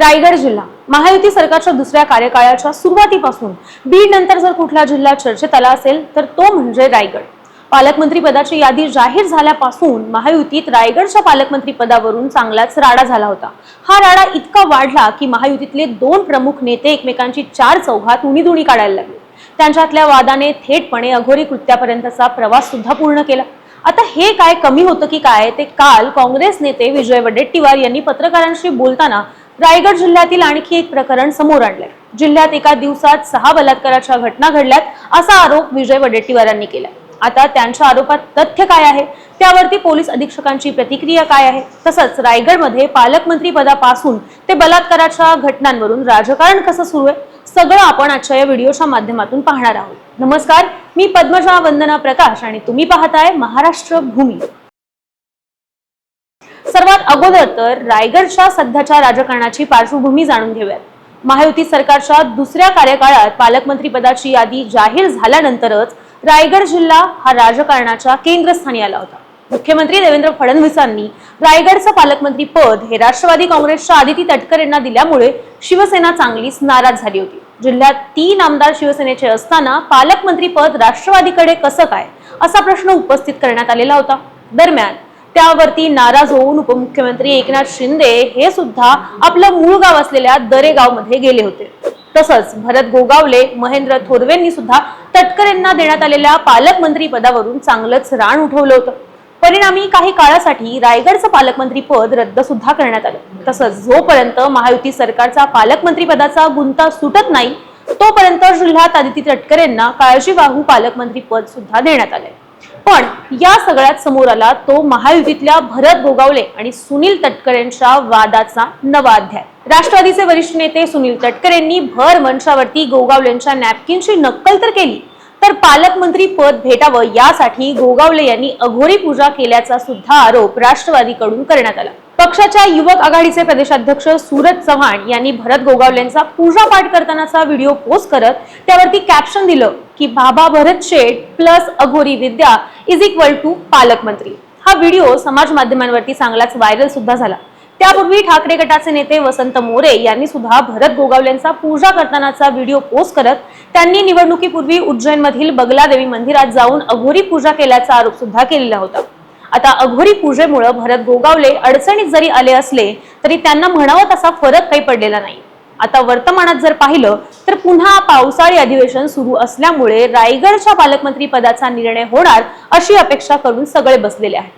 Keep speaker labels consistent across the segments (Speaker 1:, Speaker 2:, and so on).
Speaker 1: रायगड जिल्हा. महायुती सरकारच्या दुसऱ्या कार्यकाळाच्या सुरुवातीपासून बीड नंतर जर कुठला जिल्हा चर्चेत आला असेल तर तो म्हणजे रायगड. पालकमंत्री पदाची यादी जाहीर झाल्यापासून महायुतीत रायगडच्या पालकमंत्री पदावरून चांगलाच राडा झाला होता. हा राडा इतका वाढला की महायुतीतले दोन प्रमुख नेते एकमेकांची चार चौघात उणीधुणी काढायला लागले. त्यांच्यातल्या वादाने थेटपणे अघोरी कृत्यापर्यंतचा प्रवास सुद्धा पूर्ण केला. आता हे काय कमी होतं की काय ते काल काँग्रेस नेते विजय वडेट्टीवार यांनी पत्रकारांशी बोलताना रायगड जिल्ह्यातील आणखी एक प्रकरण समोर आणलंय. जिल्ह्यात एका दिवसात सहा बलात्काराच्या घटना घडल्यात असा आरोप विजय वडेट्टीवारांनी केला आता त्यांच्या आरोपात तथ्य काय आहे? त्यावरती पोलीस अधीक्षकांची प्रतिक्रिया काय आहे? तसंच रायगडमध्ये पालकमंत्री पदापासून ते बलात्काराच्या घटनांवरून राजकारण कसं सुरू आहे? सगळं आपण आजच्या या व्हिडिओच्या माध्यमातून पाहणार आहोत. नमस्कार मी पद्मजा वंदना प्रकाश आणि तुम्ही पाहताय महाराष्ट्र भूमी. सर्वात अगोदर तर रायगडच्या सध्याच्या राजकारणाची पार्श्वभूमी जाणून घेऊयात. महायुती सरकारच्या दुसऱ्या कार्यकाळात पालकमंत्री पदाची यादी जाहीर झाल्यानंतरच रायगड जिल्हा हा राजकारणाच्या केंद्रस्थानी आला होता. मुख्यमंत्री देवेंद्र फडणवीसांनी रायगडचं पालकमंत्री पद हे राष्ट्रवादी काँग्रेसच्या आदिती तटकर यांना दिल्यामुळे शिवसेना चांगलीच नाराज झाली होती. जिल्ह्यात तीन आमदार शिवसेनेचे असताना पालकमंत्री पद राष्ट्रवादीकडे कसं काय असा प्रश्न उपस्थित करण्यात आलेला होता. दरम्यान त्यावरती नाराज होऊन उपमुख्यमंत्री एकनाथ शिंदे हे सुद्धा आपलं मूळ गाव असलेल्या दरेगावमध्ये गेले होते. तसंच भरत गोगावले महेंद्र थोरवेंनी सुद्धा तटकरेंना देण्यात आलेल्या पालकमंत्री पदावरून चांगलंच रान उठवलं होतं. परिणामी काही काळासाठी रायगडचं पालकमंत्री पद रद्द सुद्धा करण्यात आलं. तसंच जोपर्यंत महायुती सरकारचा पालकमंत्री पदाचा गुंता सुटत नाही तोपर्यंत जिल्ह्यात आदिती तटकरेंना काळजीवाहू पालकमंत्री पद सुद्धा देण्यात आलंय. पण या सगळ्यात समोर आला तो महायुतीतल्या भरत गोगावले आणि सुनील तटकरेंच्या वादाचा नवा अध्याय. राष्ट्रवादीचे वरिष्ठ नेते सुनील तटकरेंनी भर मंचावरती गोगावलेंच्या नॅपकिनची नक्कल तर केली तर पालकमंत्री पद भेटावं यासाठी गोगावले यांनी अघोरी पूजा केल्याचा सुद्धा आरोप राष्ट्रवादीकडून करण्यात आला. पक्षाच्या युवक आघाडीचे प्रदेशाध्यक्ष सूरज चव्हाण यांनी भरत गोगावलेंचा पूजा पाठ करतानाचा व्हिडिओ पोस्ट करत त्यावरती कॅप्शन दिलं की बाबा भरत शेठ प्लस अघोरी विद्या इज इक्वल टू पालकमंत्री. हा व्हिडिओ समाज माध्यमांवरती चांगलाच व्हायरल सुद्धा झाला. त्यापूर्वी ठाकरे गटाचे नेते वसंत मोरे यांनी सुद्धा भरत गोगावलेंचा पूजा करतानाचा व्हिडिओ पोस्ट करत त्यांनी निवडणुकीपूर्वी उज्जैन मधील बगलादेवी मंदिरात जाऊन अघोरी पूजा केल्याचा आरोप सुद्धा केलेला होता. आता अघोरी पूजेमुळे भरत गोगावले अडचणीत जरी आले असले तरी त्यांना म्हणावं तसा फरक काही पडलेला नाही. आता वर्तमानात जर पाहिलं तर पुन्हा पावसाळी अधिवेशन सुरू असल्यामुळे रायगडच्या पालकमंत्री पदाचा निर्णय होणार अशी अपेक्षा करून सगळे बसलेले आहेत.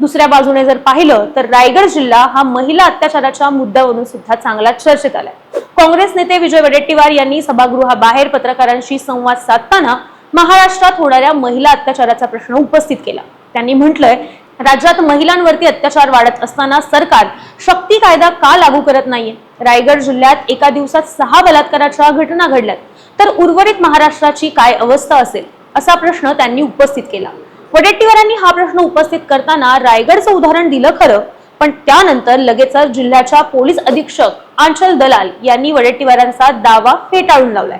Speaker 1: दुसऱ्या बाजूने जर पाहिलं तर रायगड जिल्हा हा महिला अत्याचाराच्या मुद्द्यावरून सुद्धा चांगला चर्चेत आलाय. काँग्रेस नेते विजय वडेट्टीवार यांनी सभागृहाबाहेर पत्रकारांशी संवाद साधताना महाराष्ट्रात होणाऱ्या महिला अत्याचाराचा प्रश्न उपस्थित केला. त्यांनी म्हटलंय राज्यात महिलांवरती अत्याचार वाढत असताना सरकार शक्ती कायदा का लागू करत नाहीये? रायगड जिल्ह्यात एका दिवसात सहा बलात्काराच्या घटना घडल्यात. तर उर्वरित महाराष्ट्राची काय अवस्था असेल? असा प्रश्न त्यांनी उपस्थित केला. वडेट्टीवारांनी हा प्रश्न उपस्थित करताना रायगडचं उदाहरण दिलं खरं पण त्यानंतर लगेचच जिल्ह्याच्या पोलीस अधीक्षक आंचल दलाल यांनी वडेट्टीवारांचा दावा फेटाळून लावलाय.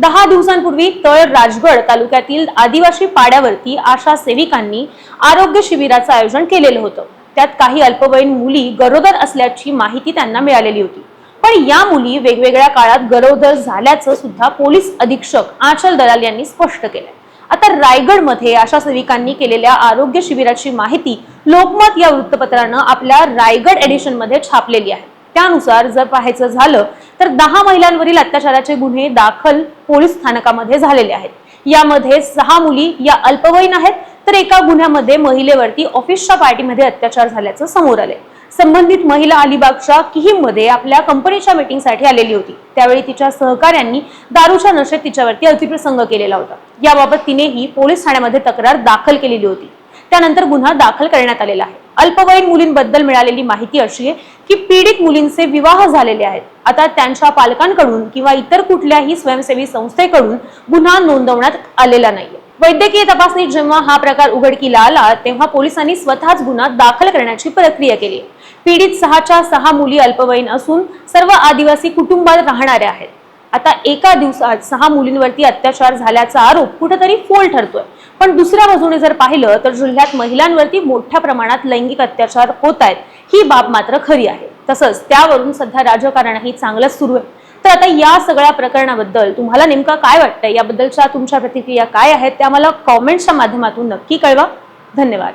Speaker 1: दहा दिवसांपूर्वी तळ राजगड तालुक्यातील आदिवासी पाड्यावरती आशा सेविकांनी आरोग्य शिबिराचं आयोजन केलेलं होतं. त्यात काही अल्पवयीन मुली गरोदर असल्याची माहिती त्यांना मिळालेली होती. पण या मुली वेगवेगळ्या काळात गरोदर झाल्याचं सुद्धा पोलीस अधीक्षक आंचल दलाल यांनी स्पष्ट केलंय. आता रायगडमध्ये आशा सेविकांनी केलेल्या आरोग्य शिबिराची माहिती लोकमत या वृत्तपत्रानं आपल्या रायगड एडिशनमध्ये छापलेली आहे. त्यानुसार जर पाहायचं झालं तर दहा महिलांवरील अत्याचाराचे गुन्हे दाखल पोलीस स्थानकामध्ये झालेले आहेत. यामध्ये सहा मुली या अल्पवयीन आहेत तर एका गुन्ह्यामध्ये महिलेवरती ऑफिसच्या पार्टीमध्ये अत्याचार झाल्याचं समोर आले संबंधित महिला अलिबागच्या किहीममध्ये आपल्या कंपनीच्या मीटिंगसाठी आलेली होती. त्यावेळी तिच्या सहकाऱ्यांनी दारूच्या नशेत तिच्यावरती अतिप्रसंग केलेला होता. याबाबत तिनेही पोलीस ठाण्यामध्ये तक्रार दाखल केलेली होती. त्यानंतर गुन्हा दाखल करण्यात आलेला आहे. अल्पवयीन मुलींबद्दल मिळालेली माहिती अशी आहे की पीडित मुलींचे विवाह झालेले आहेत. आता त्यांच्या पालकांकडून किंवा इतर कुठल्याही स्वयंसेवी संस्थेकडून गुन्हा नोंदवण्यात आलेला नाहीये. वैद्यकीय तपासणीत जेव्हा हा प्रकार उघडकीला आला तेव्हा पोलिसांनी स्वतःच गुन्हा दाखल करण्याची प्रक्रिया केली. पीडित सहाच्या सहा मुली अल्पवयीन असून सर्व आदिवासी कुटुंबात राहणाऱ्या आहेत. आता एका दिवसात सहा मुलींवरती अत्याचार झाल्याचा आरोप कुठेतरी फोल ठरतोय. पण दुसऱ्या बाजूने जर पाहिलं तर जिल्ह्यात महिलांवरती मोठ्या प्रमाणात लैंगिक अत्याचार होत आहेत. ही बाब मात्र खरी आहे. तसंच त्यावरून सध्या राजकारणही चांगलंच सुरू आहे. तर आता या सगळ्या प्रकरणाबद्दल तुम्हाला नेमकं काय वाटतंय? याबद्दलच्या तुमच्या प्रतिक्रिया काय आहेत? त्या मला कॉमेंट्सच्या माध्यमातून नक्की कळवा. धन्यवाद.